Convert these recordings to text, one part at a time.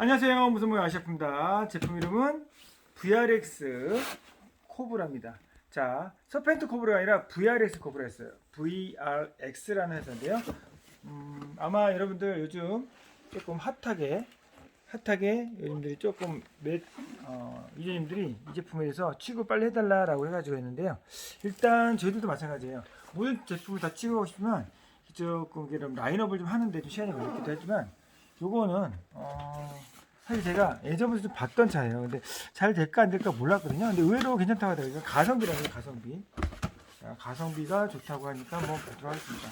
안녕하세요. 무슨 모양 아시아프입니다. 제품 이름은 VRX 코브라입니다. 자, 서펜트 코브라가 아니라 VRX 코브라였어요. VRX라는 회사인데요. 음, 아마 여러분들 요즘 조금 핫하게 핫하게 여러분들이 조금 몇 어, 유저님들이 이 제품에 대해서 취급 빨리 해달라라고 해가지고 했는데요. 일단 저희들도 마찬가지예요. 모든 제품을 다 취급하고 싶으면 조금 이런 라인업을 좀 하는데 좀 시간이 걸리기도 하지만 요거는 어, 사실 제가 예전부터 좀 봤던 차예요. 근데 잘 될까 안 될까 몰랐거든요. 근데 의외로 괜찮다고 하더라고요. 가성비라는 거예요, 가성비. 자, 가성비가 좋다고 하니까 뭐 보도록 하겠습니다.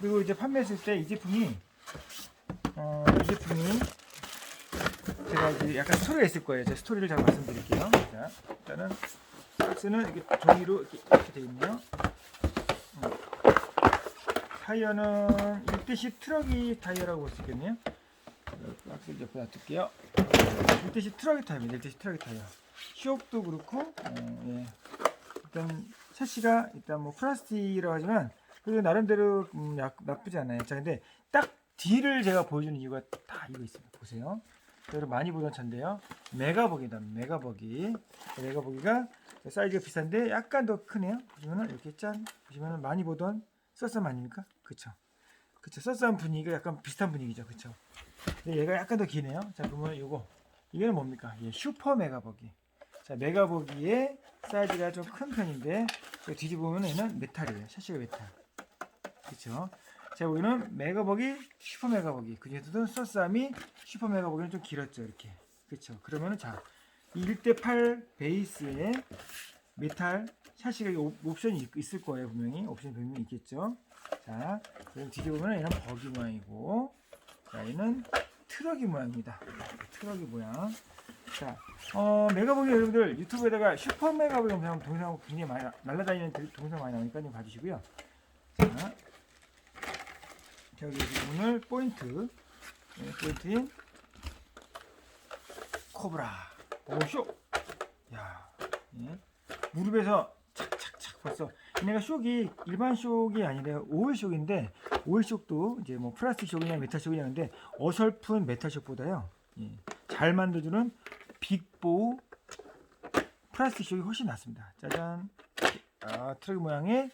그리고 이제 판매했을 때 이 제품이 어, 이 제품이 제가 이제 약간 스토리가 있을 거예요. 제 스토리를 잘 말씀드릴게요. 자, 일단은 박스는 이렇게 종이로 이렇게, 이렇게 되어 있네요. 음. 타이어는 1대식 트럭이 타이어라고 볼 수 있겠네요. 박스 옆에 놔둘게요. 1대식 트럭이 타이어입니다. 1대식 트럭이 타이어. 시옥도 그렇고, 어, 예. 일단 샤시가 일단 뭐 플라스틱이라고 하지만 그래도 나름대로 음, 약- 나쁘지 않아요. 자, 근데 딱 뒤를 제가 보여주는 이유가 다 이거 있습니다. 보세요. 여러분 많이 보던 차인데요. 메가버기다. 메가버기. 메가버기가 사이즈가 비싼데 약간 더 크네요. 보시면은 이렇게 짠 보시면은 많이 보던 서썸 아닙니까? 그쵸? 그쵸? 서썸 분위기가 약간 비슷한 분위기죠. 그쵸? 근데 얘가 약간 더 기네요. 자, 그러면 요거 이게는 뭡니까? 예, 슈퍼 메가버기. 자, 메가버기의 사이즈가 좀 큰 편인데 뒤집으면 얘는 메탈이에요. 샤시가 메탈. 그쵸? 자, 여기는 메가버기, 슈퍼 메가버기. 그 중에서도 서썸이 슈퍼 메가버기는 좀 길었죠. 이렇게. 그쵸? 그러면은 자, 이 1대8 베이스에 메탈 옵- 옵션이 있- 있을 거예요. 분명히. 옵션이 분명히 있겠죠. 자, 그럼 뒤집으면 얘는 버기 모양이고, 자, 얘는 트럭이 모양입니다. 트럭이 모양. 자, 어, 메가보기 여러분들 유튜브에다가 슈퍼 메가보기 영상 동영상 굉장히 많이 나- 날라다니는 들- 동영상 많이 나오니까 좀 봐주시고요. 자, 자, 여기 오늘 포인트, 네, 포인트인 코브라 오쇼. 야, 예. 무릎에서 착착착 벌써 얘네가 쇼기 일반 쇼기 아니라 오일 쇼인데 오일 쇼도 이제 뭐 플라스틱 쇼이냐 메탈 쇼이냐 하는데 어설픈 메탈 쇼보다요 예, 잘 만들어주는 빅보우 플라스틱 쇼이 훨씬 낫습니다. 짜잔. 아 트럭 모양의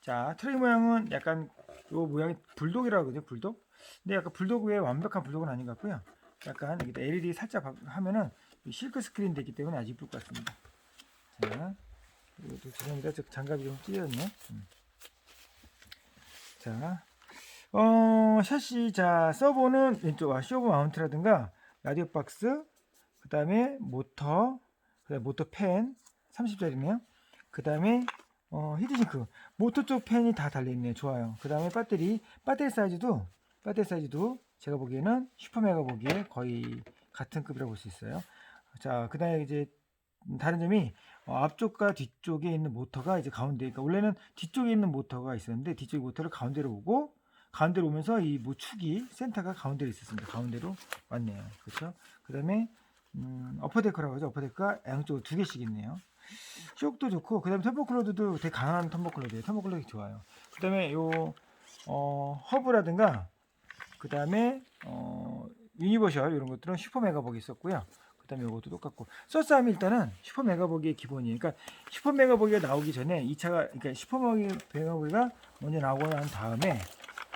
자 트럭 모양은 약간 요 모양이 불독이라고 하거든요. 불독. 근데 약간 불독의 완벽한 불독은 아닌 것 같고요. 약간 LED 살짝 바- 하면은 이 실크 스크린 되기 때문에 아주 이쁠 것 같습니다. 자, 또 죄송합니다. 저 장갑이 좀 찢어졌네. 음. 자, 어, 샤시, 자, 서버는 왼쪽, 아, 쇼브 마운트라든가, 라디오 박스, 그 다음에 모터, 그 다음에 모터 팬, 30짜리네요. 그 다음에, 어, 히트싱크. 모터 쪽 팬이 다 달려있네요. 좋아요. 그 다음에 배터리, 배터리 사이즈도, 배터리 사이즈도 제가 보기에는 슈퍼메가 보기에 거의 같은 급이라고 볼 수 있어요. 자, 그 다음에 이제 다른 점이 어, 앞쪽과 뒤쪽에 있는 모터가 이제 가운데, 그러니까 원래는 뒤쪽에 있는 모터가 있었는데 뒤쪽 모터를 가운데로 오고 가운데로 오면서 이 뭐 축이 센터가 가운데로 있었습니다. 가운데로 왔네요. 그렇죠? 그다음에 음, 어퍼데크라고 하죠. 어퍼데크가 양쪽으로 두 개씩 있네요. 쇼크도 좋고 그다음에 텀버클로드도 되게 강한 텀버클로드예요. 텀버클로드 좋아요. 그다음에 요 어, 허브라든가 그다음에 어, 유니버셜 이런 것들은 슈퍼 메가복이 있었고요. 그다음에 이것도 똑같고 서스함이 일단은 슈퍼 메가복의 기본이에요. 그러니까 슈퍼 메가복이 나오기 전에 이 차가 그러니까 슈퍼 메가복이가 먼저 나오고 난 다음에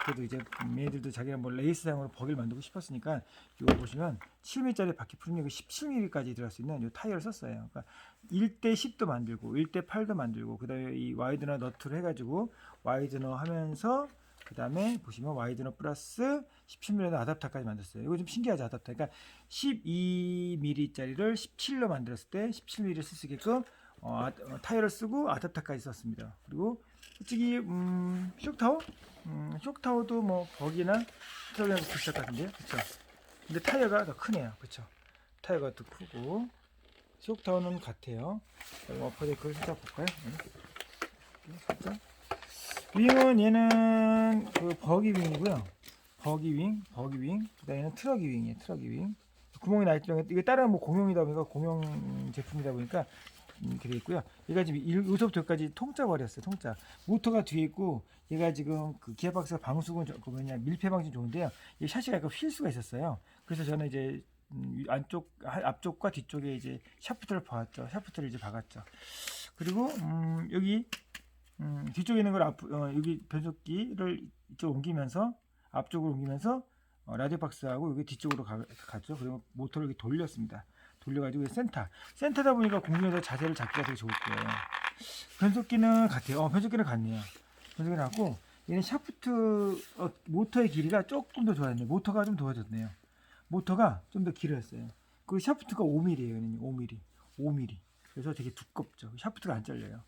그래도 이제 얘들도 자기가 뭐 레이스상으로 버기를 만들고 싶었으니까 이거 보시면 7mm짜리 바퀴 풀림이 17mm까지 들어갈 수 있는 이 타이어를 썼어요. 그러니까 1대 10도 만들고 1대 8도 만들고 그다음에 이 와이드너 너트를 해가지고 와이드너 하면서 그 다음에 보시면 와이드너 플러스 17mm 아답터까지 만들었어요. 이거 좀 신기하죠 아답터. 그러니까 12mm짜리를 17로 만들었을 때 17mm 쓸수 있게끔 어, 아, 어, 타이어를 쓰고 아답터까지 썼습니다. 그리고 솔직히 음, 쇼타워, 음, 쇼타워도 뭐 버기나 트럭이랑 비슷할 것 같은데요, 그렇죠? 근데 타이어가 더 크네요, 그렇죠? 타이어가 더 크고 쇼타워는 같아요. 그리고 어퍼데크를 살짝 볼까요? 네. 살짝. 윙은 얘는 그 버기 윙이고요. 버기 윙, 버기 윙. 그다음에는 트럭이 윙이에요. 트럭이 윙. 구멍이 나 있죠. 이게 다른 뭐 공용이다 보니까 공용 제품이다 보니까 이렇게 돼 있고요. 얘가 지금 일- 여기서부터 여기까지 통짜 버렸어요. 통짜. 모터가 뒤에 있고 얘가 지금 그 기어박스가 방수군 저- 그 뭐냐 밀폐 방지 좋은데요. 이 샤시가 약간 휠 수가 있었어요. 그래서 저는 이제 음, 위- 안쪽 하- 앞쪽과 뒤쪽에 이제 샤프트를 박았죠. 샤프트를 이제 박았죠. 그리고 음, 여기 음, 뒤쪽에 있는 걸 앞, 어, 여기 변속기를 이쪽 옮기면서 앞쪽으로 옮기면서 어, 라디오 박스하고 여기 뒤쪽으로 가, 갔죠. 그리고 모터를 이렇게 돌렸습니다. 돌려가지고 센터. 센터다 보니까 공중에서 자세를 잡기가 되게 좋을 거예요. 변속기는 같아요. 어, 변속기는 같네요. 변속기는 같고 얘는 샤프트 어, 모터의 길이가 조금 더 좋아졌네요. 모터가 좀 좋아졌네요. 모터가 좀 더 길어졌어요. 그 샤프트가 5mm예요. 얘는 5mm. 5mm. 그래서 되게 두껍죠. 샤프트가 안 잘려요.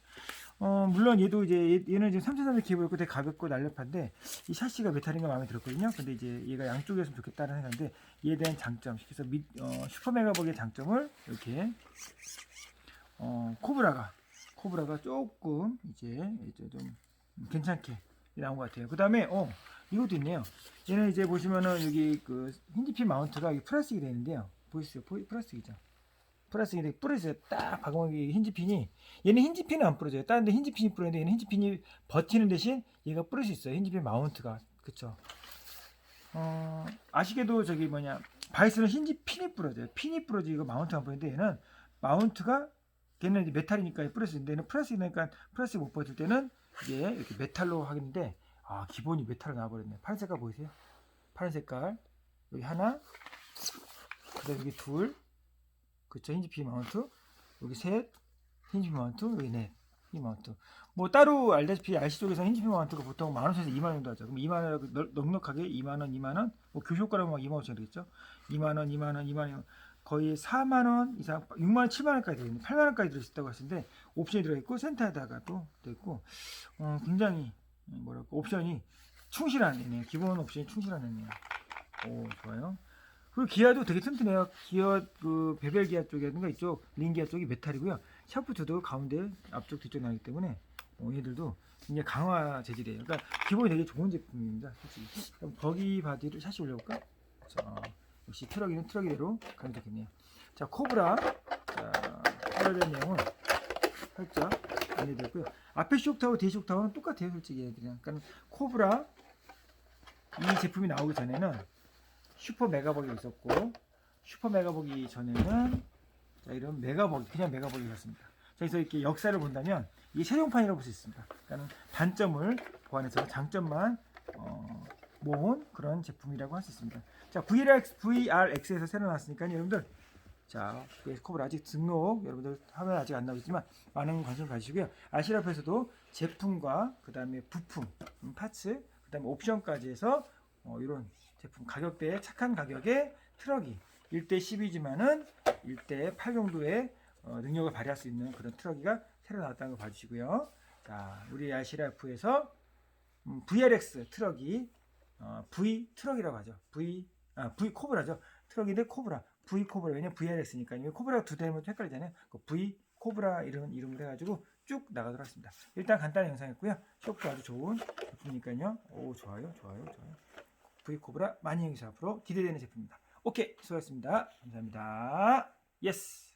어, 물론 얘도 이제 얘- 얘는 지금 3300 케이블이고 되게 가볍고 날렵한데 이 샤시가 메탈인 거 마음에 들었거든요. 근데 이제 얘가 양쪽이었으면 좋겠다는 생각인데 얘에 대한 장점, 그래서 미, 어, 슈퍼 메가벅의 장점을 이렇게 어, 코브라가 코브라가 조금 이제 이제 좀 괜찮게 나온 것 같아요. 그 다음에 어 이것도 있네요. 얘는 이제 보시면은 여기 그 힌지핀 마운트가 이 플라스틱이 되는데요. 보이세요? 보이, 플라스틱이죠. 되게 부러져요. 딱 박으면 힌지핀이 얘는 힌지핀은 안 부러져요. 다른데 힌지핀이 부러지는데 얘는 힌지핀이 버티는 대신 얘가 부러질 수 있어요. 힌지핀 마운트가 그쵸? 어, 아시게도 저기 뭐냐 바이스는 힌지핀이 부러져요. 핀이 부러지고 마운트가 안 부러지는데 얘는 마운트가 걔는 이제 메탈이니까 부러지는데 얘는 플라스틱이니까 플라스틱 못 버틸 때는 이게 이렇게 메탈로 하겠는데 아 기본이 메탈로 나와버렸네. 파란 색깔 보이세요? 파란 색깔 여기 하나 그다음 여기 둘 그쵸? 힌지핀 마운트. 여기 셋. 힌지핀 마운트. 여기 넷. 이 마운트. 뭐 따로 알다시피 RC 쪽에서 힌지핀 마운트가 보통 만 원에서 2만 원 정도 하죠. 그럼 2만 원 넉- 넉넉하게 2만 원 2만 원뭐 교쇼가라면 막 2만 5천 원이겠죠? 2만 원 2만 원 2만 원. 거의 4만 원 이상 6만 원 7만 원까지 들어있는 8만 원까지 들어있다고 하시는데 옵션이 들어있고 센터에다가 또 들어있고 어, 굉장히 뭐랄까 옵션이 충실한 애네요 기본 옵션이 충실한 애네요. 오 좋아요 그리고 기아도 되게 튼튼해요. 기아 그 베벨 기아 쪽이라든가 이쪽 링 기아 쪽이 메탈이고요. 샤프트도 가운데 앞쪽 뒤쪽 나기 때문에 어, 얘들도 굉장히 강화 재질이에요. 그러니까 기본이 되게 좋은 제품입니다. 솔직히. 그럼 버기 바디를 샷시 올려볼까? 자, 역시 트럭이는 트럭이대로 가면 되겠네요. 자, 코브라. 자, 대한 내용은 살짝 안내드렸고요. 앞에 쇼크타워, 뒤에 쇼크타워는 똑같아요. 솔직히 얘들이랑. 그러니까 코브라 이 제품이 나오기 전에는 슈퍼 메가벅이 있었고 슈퍼 메가벅이 전에는 자 이런 메가벅 그냥. 자, 그래서 이렇게 역사를 본다면 이게 최종판이라고 볼 수 있습니다. 그러니까 단점을 보완해서 장점만 어, 모은 그런 제품이라고 할 수 있습니다. 자 VRX, VRX에서 새로 나왔으니까 여러분들 자 VS 코블 아직 등록 여러분들 화면 아직 안 나오지만 많은 관심 가지시고요. 아시라프에서도 제품과 그 다음에 부품, 음, 파츠, 그 다음에 옵션까지 해서 어, 이런 제품 가격대에 착한 가격에 트럭이 1대 10이지만은 1대 8 정도의 어, 능력을 발휘할 수 있는 그런 트럭이가 새로 나왔다는 거 봐주시고요. 자, 우리 아시라프에서 음, VRX 트럭이 어, V 트럭이라고 하죠. V 아, V 코브라죠. 트럭인데 코브라, V 코브라 왜냐면 VRX니까 요. 코브라가 두 대면 헷갈리잖아요. 그 V 코브라 이런 이름을 해가지고 쭉 나가도록 하겠습니다. 일단 간단한 영상이었고요. 쇼크도 아주 좋은 제품이니까요. 오 좋아요, 좋아요, 좋아요. V 코브라 많이 여기서 앞으로 기대되는 제품입니다. 오케이 수고하셨습니다. 감사합니다. 예스.